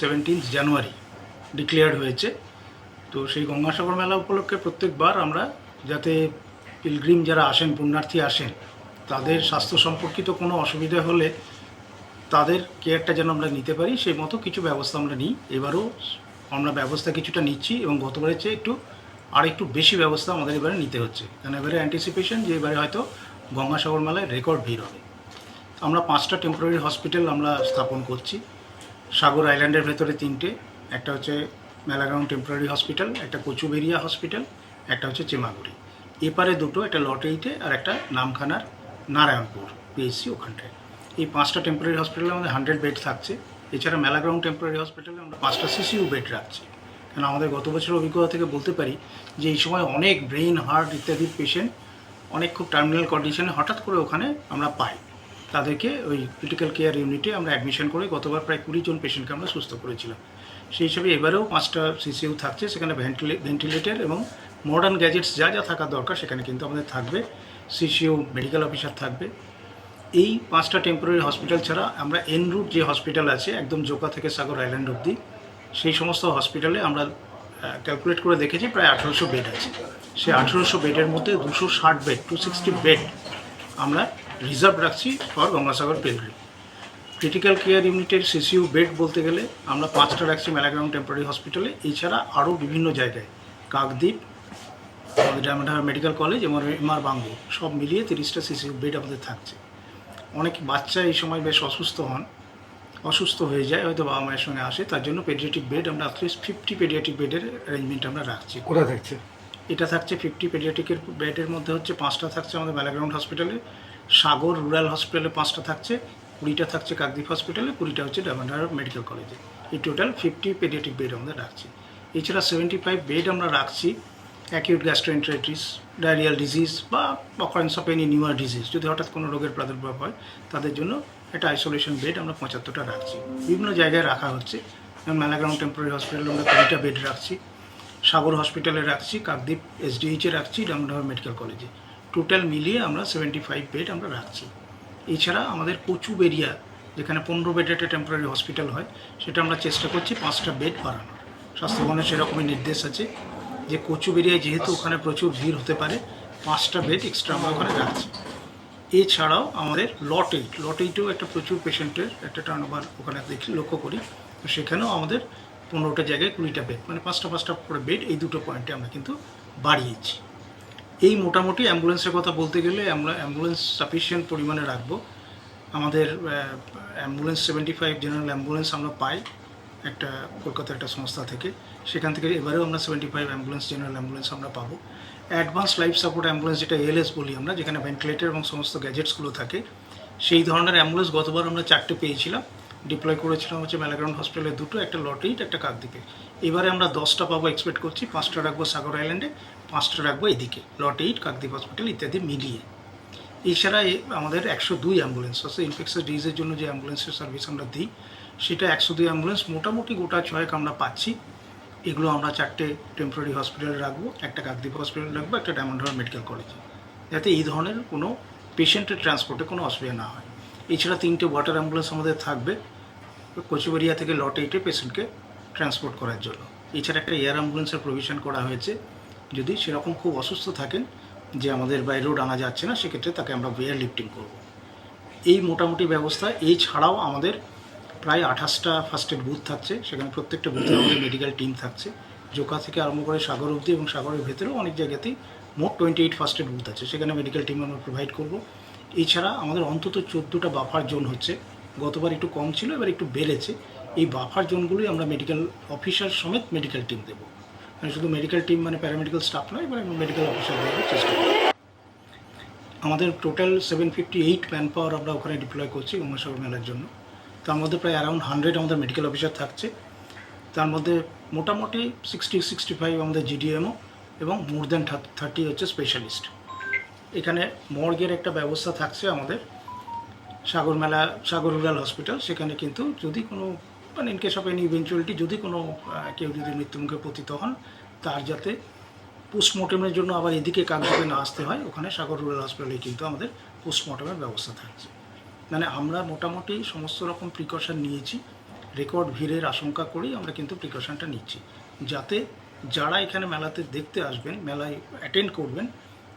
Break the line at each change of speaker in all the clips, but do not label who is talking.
Seventeenth জানুয়ারি declared হয়েছে। তো সেই গঙ্গাসাগর মেলা উপলক্ষে প্রত্যেকবার আমরা যাতে পিলগ্রিম যারা আসেন, পুণ্যার্থী আসেন, তাদের স্বাস্থ্য সম্পর্কিত কোনো অসুবিধা হলে তাদের কেয়ারটা যেন আমরা নিতে পারি, সেই মতো কিছু ব্যবস্থা আমরা নিই। এবারও আমরা ব্যবস্থা কিছুটা নিচ্ছি এবং গতবারের চেয়ে একটু আর একটু বেশি ব্যবস্থা আমাদের এবারে নিতে হচ্ছে। কারণ এবারে অ্যান্টিসিপেশন যে এবারে হয়তো গঙ্গাসাগর মেলায় রেকর্ড ভিড় হবে। আমরা পাঁচটা টেম্পোরারি হসপিটাল আমরা স্থাপন করছি। সাগর আইল্যান্ডের ভেতরে তিনটে, একটা হচ্ছে মেলাগ্রাউন্ড টেম্পোরারি হসপিটাল, একটা কচুবেরিয়া হসপিটাল, একটা হচ্ছে চেমাগুড়ি। এপারে দুটো, একটা লট এইটে আর একটা নামখানার নারায়ণপুর, পিএইচসি ওখানটায়। এই পাঁচটা টেম্পোরারি হসপিটালে আমাদের হান্ড্রেড বেড থাকছে। এছাড়া মেলাগ্রাউন্ড টেম্পোরারি হসপিটালে আমরা পাঁচটা সিসিউ বেড রাখছি। কেন আমাদের গত বছরের অভিজ্ঞতা থেকে বলতে পারি যে এই সময় অনেক ব্রেন হার্ট ইত্যাদি পেশেন্ট অনেক খুব টার্মিনাল কন্ডিশনে হঠাৎ করে ওখানে আমরা পাই। তাদেরকে ওই ক্রিটিক্যাল কেয়ার ইউনিটে আমরা অ্যাডমিশন করে গতবার প্রায় কুড়ি জন পেশেন্টকে আমরা সুস্থ করেছিলাম। সেই হিসাবে এবারেও পাঁচটা সিসিউ থাকছে, সেখানে ভেন্টিলে ভেন্টিলেটর এবং মডার্ন গ্যাজেটস যা যা থাকা দরকার সেখানে কিন্তু আমাদের থাকবে। সিসিউ মেডিকেল অফিসার থাকবে। এই পাঁচটা টেম্পোরারি হসপিটাল ছাড়া আমরা এন রুট যে হসপিটাল আছে, একদম জোকা থেকে সাগর আইল্যান্ড অবধি, সেই সমস্ত হসপিটালে আমরা ক্যালকুলেট করে দেখেছি প্রায় আঠেরোশো বেড আছে। সেই আঠেরোশো বেডের মধ্যে দুশো ষাট বেড টু সিক্সটি বেড আমরা রিজার্ভ রাখছি for Gangasagar pilgrim critical care ইউনিটের সিসিউ বেড বলতে গেলে আমরা পাঁচটা রাখছি মেলাগ্রাউন্ড টেম্পোরারি হসপিটালে এছাড়া আরও বিভিন্ন জায়গায় কাকদ্বীপ আমাদের ডায়মন্ডহার মেডিকেল কলেজ এবং এমআর বাঙ্গু সব মিলিয়ে তিরিশটা সিসিউ বেড আমাদের থাকছে। অনেক বাচ্চা এই সময় বেশ অসুস্থ হন অসুস্থ হয়ে যায় হয়তো বাবা মায়ের সঙ্গে আসে তার জন্য পেডিয়াটিক বেড আমরা অ্যাটলিস্ট ফিফটি পেডিয়াটিক বেডের অ্যারেঞ্জমেন্ট আমরা রাখছি।
কোথায় থাকছে?
এটা থাকছে ফিফটি পেডিয়াটিকের বেডের মধ্যে হচ্ছে পাঁচটা থাকছে আমাদের মেলাগ্রাউন্ড হসপিটালে সাগর রুরাল হসপিটালে পাঁচটা থাকছে, কুড়িটা থাকছে কাকদ্বীপ হসপিটালে, কুড়িটা হচ্ছে ডায়মন্ডহার মেডিকেল কলেজে। এই টোটাল ফিফটি পেডিয়াটিক বেড আমরা রাখছি। এছাড়া সেভেন্টি ফাইভ বেড আমরা রাখছি অ্যাকিউট গ্যাস্ট্রোএন্টারাইটিস ডায়রিয়াল ডিজিজ বা occurrence of any newer disease যদি হঠাৎ কোনো রোগের প্রাদুর্ভাব হয়, তাদের জন্য একটা আইসোলেশন বেড আমরা পঁচাত্তরটা রাখছি। বিভিন্ন জায়গায় রাখা হচ্ছে, যেমন মেলাগ্রাউন্ড টেম্পোরারি হসপিটালে আমরা কুড়িটা বেড রাখছি। সাগর হসপিটালে রাখছি, কাকদ্বীপ এসডিএইচে রাখছি ডায়মন্ডহার মেডিকেল কলেজে টোটাল মিলিয়ে আমরা সেভেন্টি ফাইভ বেড আমরা রাখছি। এছাড়া আমাদের কচু বেরিয়া যেখানে পনেরো বেড একটা টেম্পোরারি হসপিটাল হয়, সেটা আমরা চেষ্টা করছি পাঁচটা বেড বাড়ানোর। স্বাস্থ্যভবনের সেরকমই নির্দেশ আছে যে কচু বেরিয়ায় যেহেতু ওখানে প্রচুর ভিড় হতে পারে, পাঁচটা বেড এক্সট্রা আমরা ওখানে রাখছি। এছাড়াও আমাদের লট এইট লট এইটেও একটা প্রচুর পেশেন্টের একটা টার্ন ওভার ওখানে দেখি, লক্ষ্য করি। তো সেখানেও আমাদের পনেরোটা জায়গায় কুড়িটা বেড মানে পাঁচটা পাঁচটা করে বেড এই দুটো পয়েন্টে আমরা কিন্তু বাড়িয়েছি। এই মোটামুটি অ্যাম্বুলেন্সের কথা বলতে গেলে আমরা অ্যাম্বুলেন্স সাফিসিয়েন্ট পরিমাণে রাখব। আমাদের ambulance seventy five general ambulance আমরা পাই একটা কলকাতার একটা সংস্থা থেকে। সেখান থেকে এবারেও আমরা seventy five ambulance, general ambulance আমরা পাবো। অ্যাডভান্স লাইফ সাপোর্ট অ্যাম্বুলেন্স যেটা এলএস বলি আমরা, যেখানে ভেন্টিলেটর এবং সমস্ত গ্যাজেটসগুলো থাকে, সেই ধরনের অ্যাম্বুলেন্স গতবার আমরা চারটে পেয়েছিলাম। ডিপ্লয় করেছিলাম হচ্ছে মেলাগ্রাউন্ড হসপিটালে দুটো, একটা লটেইট একটা কাকদ্বীপে। এবারে আমরা দশটা পাবো, এক্সপেক্ট করছি, পাঁচটা রাখব সাগর আইল্যান্ডে। পাঁচটা রাখব এদিকে লট এইট কাকদ্বীপ হসপিটাল ইত্যাদি মিলিয়ে। এছাড়া আমাদের একশো দুই অ্যাম্বুলেন্স আছে ইনফেকশাস ডিজিজের জন্য যে অ্যাম্বুলেন্সের সার্ভিস আমরা দিই, সেটা একশো দুই অ্যাম্বুলেন্স মোটামুটি গোটা ছয়েক আমরা পাচ্ছি। এগুলো আমরা চারটে টেম্পোরারি হসপিটালে রাখব, একটা কাকদ্বীপ হসপিটালে রাখব, একটা ডায়মন্ড হারবার মেডিকেল কলেজে যাতে এই ধরনের কোনো পেশেন্টের ট্রান্সপোর্টে কোনো অসুবিধা না হয়। এছাড়া তিনটে ওয়াটার অ্যাম্বুলেন্স আমাদের থাকবে কচুবেরিয়া থেকে লট এইটে পেশেন্টকে ট্রান্সপোর্ট করার জন্য। এছাড়া একটা এয়ার অ্যাম্বুলেন্সের প্রভিশন করা হয়েছে। যদি সেরকম খুব অসুস্থ থাকেন যে আমাদের বাইরেও আনা যাচ্ছে না, সেক্ষেত্রে তাকে আমরা এয়ার লিফটিং করব। এই মোটামুটি ব্যবস্থা এই ছাড়াও আমাদের প্রায় আঠাশটা ফার্স্ট এড বুথ থাকছে, সেখানে প্রত্যেকটা বুথে আমাদের মেডিকেল টিম থাকছে। জোকা থেকে আরম্ভ করে সাগর অবধি এবং সাগরের ভেতরেও অনেক জায়গাতেই মোট twenty eight first aid booth আছে, সেখানে মেডিকেল টিম আমরা প্রোভাইড করব। এছাড়া আমাদের অন্তত চোদ্দোটা বাফার জোন হচ্ছে, গতবার একটু কম ছিল, এবার একটু বেড়েছে। এই বাফার জোনগুলোই আমরা মেডিকেল অফিসার সমেত মেডিকেল টিম দেবো। মানে শুধু মেডিকেল টিম মানে প্যারামেডিক্যাল স্টাফ নয়, এবার মেডিকেল অফিসার দেওয়ার চেষ্টা করি আমাদের total seven fifty eight man power আমরা ওখানে ডিপ্লয় করছি গঙ্গাসাগর মেলার জন্য। তার মধ্যে প্রায় অ্যারাউন্ড হান্ড্রেড আমাদের মেডিকেল অফিসার থাকছে। তার মধ্যে মোটামুটি সিক্সটি সিক্সটি ফাইভ আমাদের জিডিএমও এবং মোর দ্যান থার্টি হচ্ছে স্পেশালিস্ট এখানে মর্গের একটা ব্যবস্থা থাকছে আমাদের। সাগর মেলা সাগর রুরাল হসপিটাল সেখানে কিন্তু যদি কোনো মানে in case of any eventuality যদি কোনো কেউ যদি মৃত্যুমুখে পতিত হন, তার যাতে পোস্টমর্টমের জন্য আবার এদিকে কাগজে না আসতে হয়, ওখানে সাগর রুরাল হসপিটালে কিন্তু আমাদের পোস্টমর্টমের ব্যবস্থা থাকছে। মানে আমরা মোটামুটি সমস্ত রকম প্রিকশন নিয়েছি রেকর্ড ভিড়ের আশঙ্কা করেই আমরা কিন্তু প্রিকশনটা নিচ্ছি। যাতে যারা এখানে মেলাতে দেখতে আসবেন, মেলায় অ্যাটেন্ড করবেন,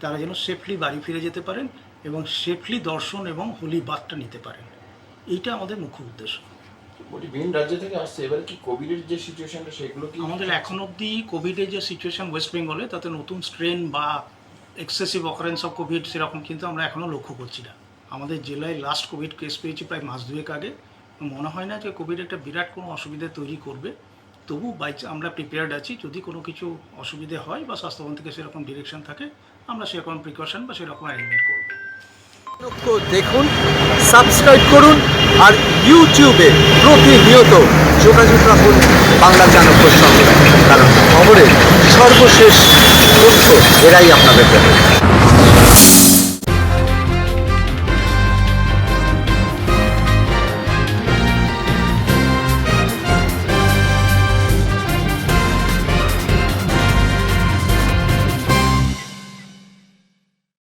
তারা যেন সেফলি বাড়ি ফিরে যেতে পারেন এবং সেফলি দর্শন এবং হোলি বাতটা নিতে পারেন। এইটা আমাদের মুখ্য উদ্দেশ্য।
বলি ভিন রাজ্য থেকে আসছে। এবার কি কোভিডের যে সিচুয়েশনটা সেগুলো কি
আমাদের এখন অবধি কোভিডের যে সিচুয়েশন ওয়েস্ট বেঙ্গলে তাতে নতুন স্ট্রেন বা এক্সেসিভ অকারেন্স অফ কোভিড সেরকম কিন্তু আমরা এখনও লক্ষ্য করছি না। আমাদের জেলায় লাস্ট কোভিড কেস পেয়েছি প্রায় মাস দুয়েক আগে। মনে হয় না যে কোভিড একটা বিরাট কোনো অসুবিধা তৈরি করবে। তবু বাই আমরা প্রিপেয়ার্ড আছি। যদি কোনো কিছু অসুবিধে হয় বা স্বাস্থ্যবান থেকে সেরকম ডিরেকশন থাকে আমরা সেরকম প্রিকশন বা সেরকম অ্যারেঞ্জমেন্ট করব।
দেখুন সাবস্ক্রাইব করুন আর ইউটিউবে প্রতিনিয়ত যোগাযোগ রাখুন বাংলা চাণক্যর সঙ্গে। কারণ খবরের সর্বশেষ তথ্য এরাই আপনাদের দেবে।